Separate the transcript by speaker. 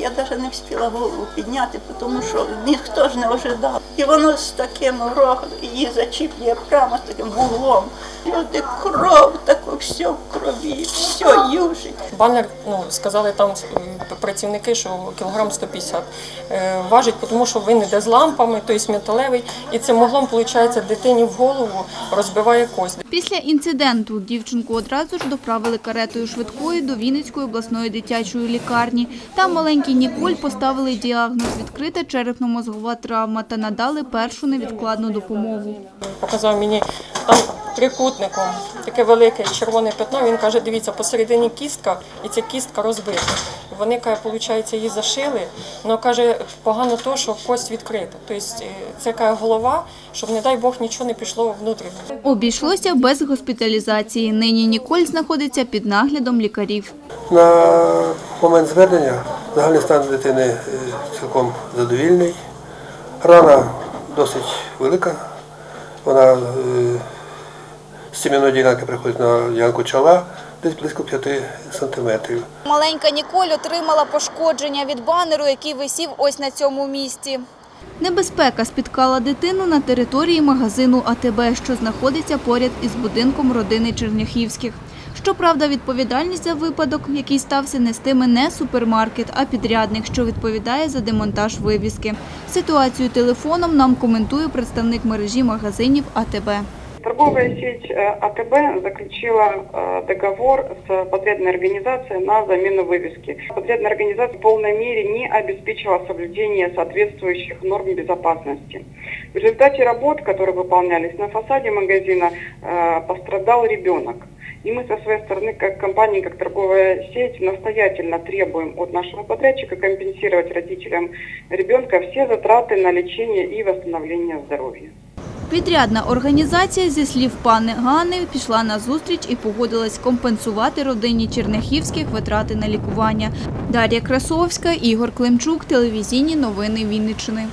Speaker 1: я навіть не встигла голову підняти, тому що ніхто ж не ожидав. І воно з таким рогом її зачіплює прямо з таким вуглом. Люди кров, таку все в крові, все южить.
Speaker 2: Банер, ну, сказали там працівники, що кілограм 150 е, важить, тому що він йде з лампами, тобто металевий, і цим моглом, виходить, дитині в голову розбиває кость.
Speaker 3: Після інциденту дівчинку одразу ж доправили каретою швидкої до Вінницької обласної дитячої лікарні. Там маленькій Ніколь поставили діагноз відкрита черепно-мозгова травма та надали першу невідкладну допомогу.
Speaker 2: Показав мені там трикутником таке велике червоне пятно. Він каже, дивіться, посередині кістка, і ця кістка розбита. Вони, каже, виходить, її зашили, але каже, погано то, що кость відкрита. Тобто е, це каже, голова, щоб, не дай Бог, нічого не пішло внутрі.
Speaker 3: Обійшлося без госпіталізації. Нині Ніколь знаходиться під наглядом лікарів.
Speaker 4: На момент звернення загальний стан дитини е, цілком задовільний. Рана досить велика. Вона з сім'яної ділянки приходить на ділянку чола, десь близько 5 сантиметрів.
Speaker 5: Маленька Ніколь отримала пошкодження від банеру, який висів ось на цьому місці.
Speaker 3: Небезпека спіткала дитину на території магазину АТБ, що знаходиться поряд із будинком родини Черняхівських. Щоправда, відповідальність за випадок, який стався, нестиме не супермаркет, а підрядник, що відповідає за демонтаж вивіски. Ситуацію телефоном нам коментує представник мережі магазинів АТБ.
Speaker 6: Торговая сеть э, АТБ заключила э, договор с подрядной организацией на замену вывески. Подрядная организация в полной мере не обеспечила соблюдение соответствующих норм безопасности. В результате работ, которые выполнялись на фасаде магазина, э, пострадал ребенок. И мы со своей стороны, как компания, как торговая сеть, настоятельно требуем от нашего подрядчика компенсировать родителям ребенка все затраты на лечение и восстановление здоровья.
Speaker 3: Підрядна організація, зі слів пани Гани, пішла на зустріч і погодилась компенсувати родині Черняхівських витрати на лікування. Дар'я Красовська, Ігор Климчук, телевізійні новини Вінниччини.